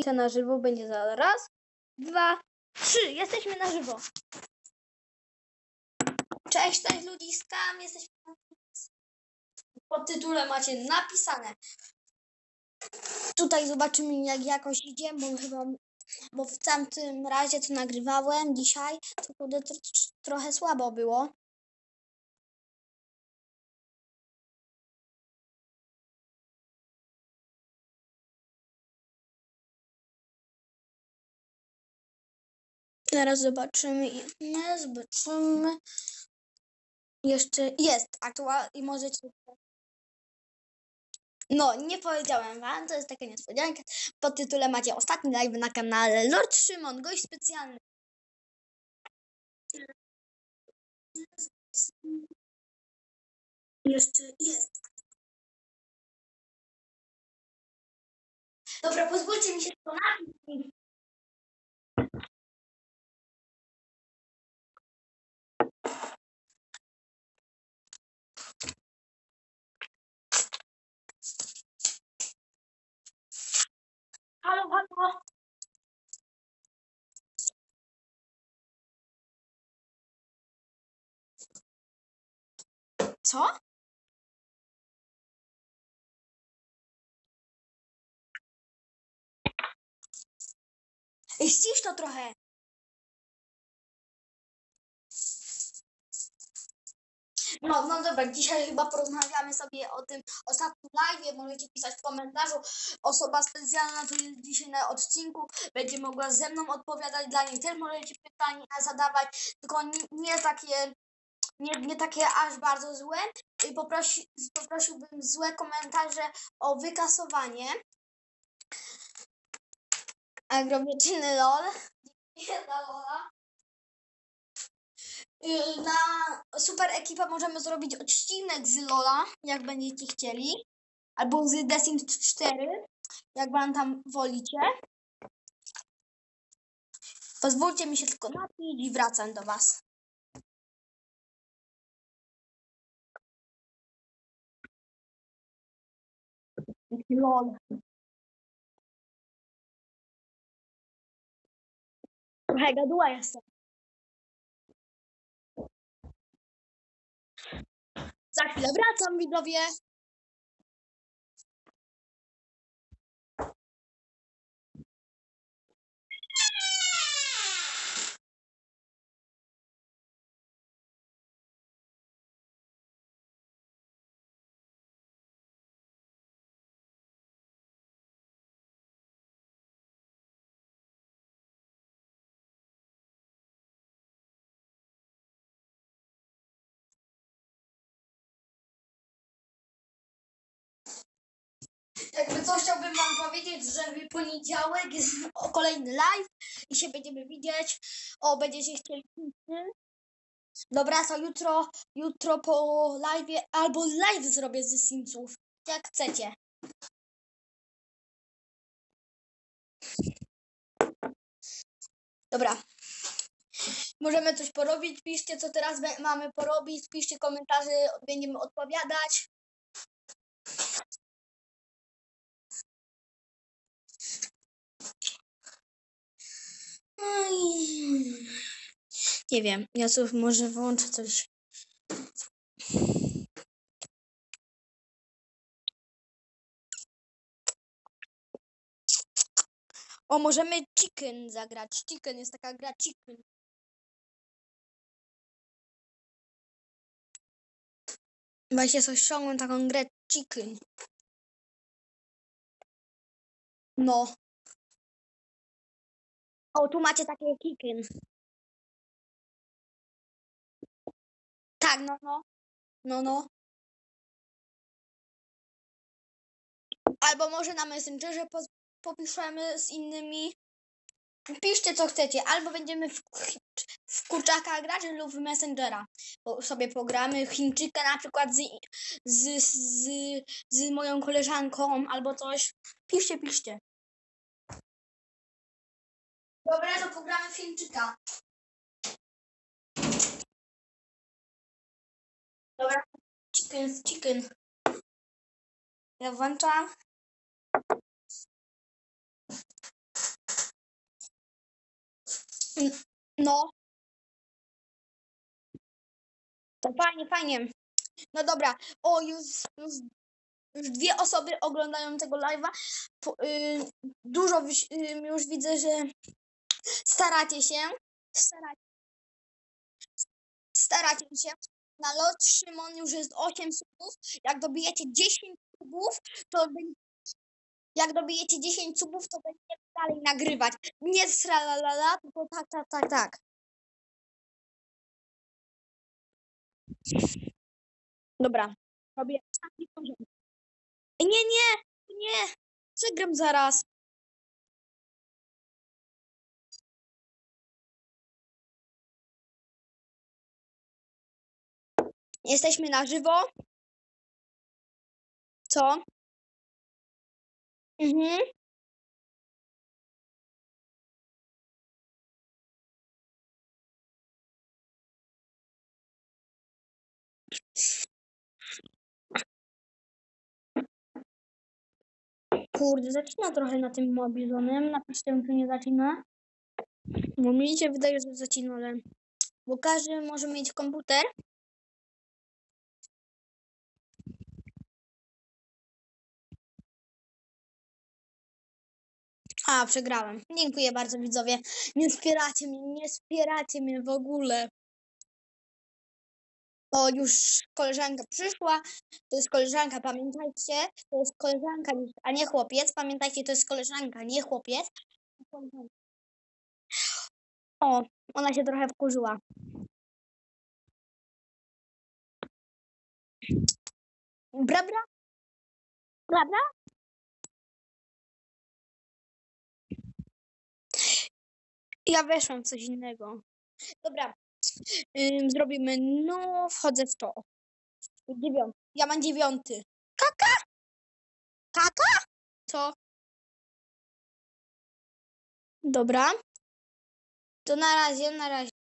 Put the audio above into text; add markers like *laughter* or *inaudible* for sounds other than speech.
to na żywo będzie za raz, dwa, trzy. Jesteśmy na żywo. Cześć, cześć ludziska, jesteśmy pod tytule macie napisane. Tutaj zobaczymy jak jakoś idzie, bo chyba, bo w tamtym razie co nagrywałem dzisiaj, to trochę słabo było. Teraz zobaczymy inne, zobaczymy. Jeszcze jest aktualnie i możecie. No, nie powiedziałem wam, to jest taka niespodzianka. Pod tytule macie ostatni live na kanale Lord Szymon, gość specjalny. Jeszcze jest. Dobra, pozwólcie mi się to. Co? Ej, ścisz to trochę. No, no dobra, dzisiaj chyba porozmawiamy sobie o tym ostatnim live. Możecie pisać w komentarzu. Osoba specjalna tu jest dzisiaj na odcinku. Będzie mogła ze mną odpowiadać. Dla niej też możecie pytania zadawać, tylko nie, nie takie. Nie, nie takie aż bardzo złe. Poprosi, poprosiłbym złe komentarze o wykasowanie. Agrowieczny LOL. *laughs* Za LOLa. Y, Na super ekipa możemy zrobić odcinek z Lola, jak będziecie chcieli. Albo z The Sims 4, jak wam tam wolicie. Pozwólcie mi się tylko napić i wracam do was. Lol. Trochę gaduła jestem. Za chwilę wracam, widzowie. Jakby coś chciałbym wam powiedzieć, że w poniedziałek jest kolejny live i się będziemy widzieć. O, będziecie chcieli. Dobra, to jutro, jutro po live albo live zrobię ze Simsów. Jak chcecie. Dobra. Możemy coś porobić. Piszcie, co teraz mamy porobić. Piszcie komentarze, będziemy odpowiadać. Nie wiem, ja sobie może włączę coś. O, możemy Chicken zagrać. Chicken jest taka gra Chicken. Właśnie sobie ściągnąłem taką grę Chicken. No. O, tu macie takie Chicken. Tak, no, no. No, no. Albo może na Messengerze po, popiszemy z innymi. Piszcie co chcecie, albo będziemy w, w kurczaka grać lub w Messengera. Bo sobie pogramy Chińczyka na przykład z, z, z, z moją koleżanką albo coś. Piszcie, piszcie. Dobra, to pogramy w Chińczyka. Dobra, chicken, chicken. Ja włączam. No. To fajnie, fajnie. No dobra. O, już, już, już dwie osoby oglądają tego live'a. Po- y, Dużo y, już widzę, że staracie się. Staracie, staracie się. Na lot Szymon już jest 8 subów. Jak dobijecie 10 subów, to będzie jak dobijecie 10 subów, to będziemy dalej nagrywać. Nie tralalala, tylko tak, tak, tak, tak. Dobra. Robię. Nie, nie, nie. Przegram zaraz. Jesteśmy na żywo. Co? Mhm. Kurde, zaczyna trochę na tym mobilonym. Napiszcie, czy nie zaczyna. Bo mi się wydaje, że zaczyna, ale... Bo każdy może mieć komputer. A, przegrałem. Dziękuję bardzo, widzowie. Nie wspieracie mnie, nie wspieracie mnie w ogóle. O, już koleżanka przyszła. To jest koleżanka, pamiętajcie. To jest koleżanka, a nie chłopiec. Pamiętajcie, to jest koleżanka, nie chłopiec. O, ona się trochę wkurzyła. Bra, bra? Bra, bra? Ja weszłam w coś innego. Dobra. Ym, zrobimy, no, wchodzę w to. Dziewiąty. Ja mam dziewiąty. Kaka? Kaka? Co? Dobra. To na razie, na razie.